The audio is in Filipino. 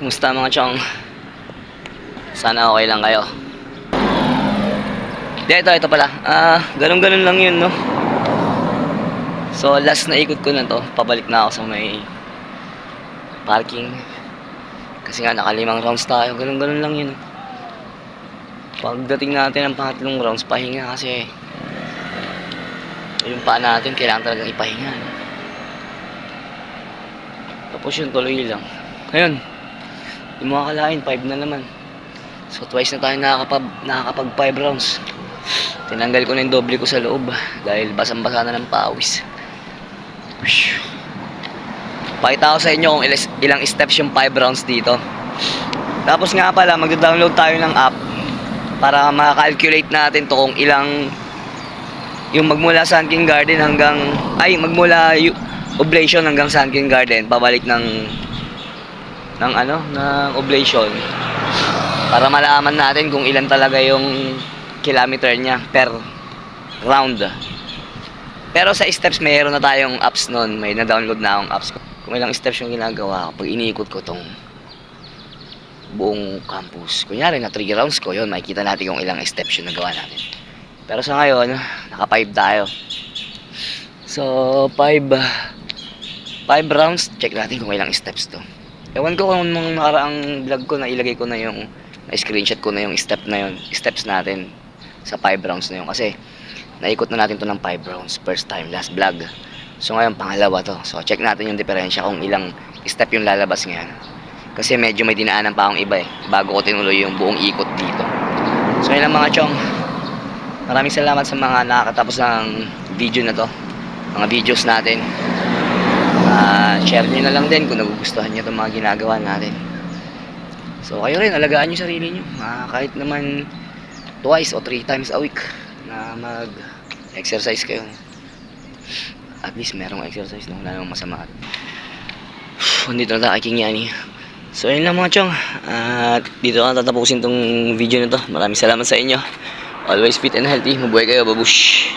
Kumusta mga chong? Sana okay lang kayo. Di, ito, ito pala. Ah, ganun-ganun lang yun, no? So, last na ikot ko na to. Pabalik na ako sa may parking. Kasi nga, nakalimang rounds tayo. Ganun-ganun lang yun. Pagdating natin ng pangatlong rounds, pahinga kasi yung paa natin, kailangan talagang ipahinga. No? Tapos yun, tuloy lang. Ngayon, yung mga kalain, 5 na naman. So twice na tayo nakakapag, nakakapag 5 rounds. Tinanggal ko na yung doble ko sa loob dahil basang-basa na ng pawis. Pakita ko sa inyo kung ilas, ilang steps yung 5 rounds dito. Tapos nga pala, magda-download tayo ng app para ma-calculate natin to kung ilang yung magmula Sun King Garden hanggang ay magmula oblation hanggang Sun King Garden pabalik ng ng ano ng oblation. Para malaman natin kung ilan talaga yung kilometer niya per round. Pero sa steps mayroon na tayong apps noon may na-download na akong apps. Kung ilang steps yung ginagawa pag iniikot ko tong buong campus kunyari na 3 rounds ko yun makikita natin kung ilang steps yung nagawa natin. Pero sa ngayon naka 5 tayo. So 5 5 rounds check natin kung ilang steps to Ewan ko kung nung nakaraang vlog ko na ilagay ko na yung screenshot ko na yung step na yun, steps natin sa 5 rounds na yun kasi naikot na natin to ng 5 rounds first time last vlog. So ngayon pangalawa to. So check natin yung diferensya kung ilang step yung lalabas ngayon. Kasi medyo may dinaanan pa akong iba eh bago ko tinuloy yung buong ikot dito. So yun lang mga chong. Maraming salamat sa mga nakakatapos ng video na to. Mga videos natin. Ah, share nyo na lang din kung nagugustuhan nyo itong mga ginagawa natin. So kayo rin, alagaan nyo sarili nyo. Ah, kahit naman twice o three times a week na mag-exercise kayo. At least merong exercise na wala namang masama. Nandito na tayo kay King Yani. So yun lang mga chong. At dito na tatapusin tong video na to. Maraming salamat sa inyo. Always fit and healthy. Mabuhay kayo, babush.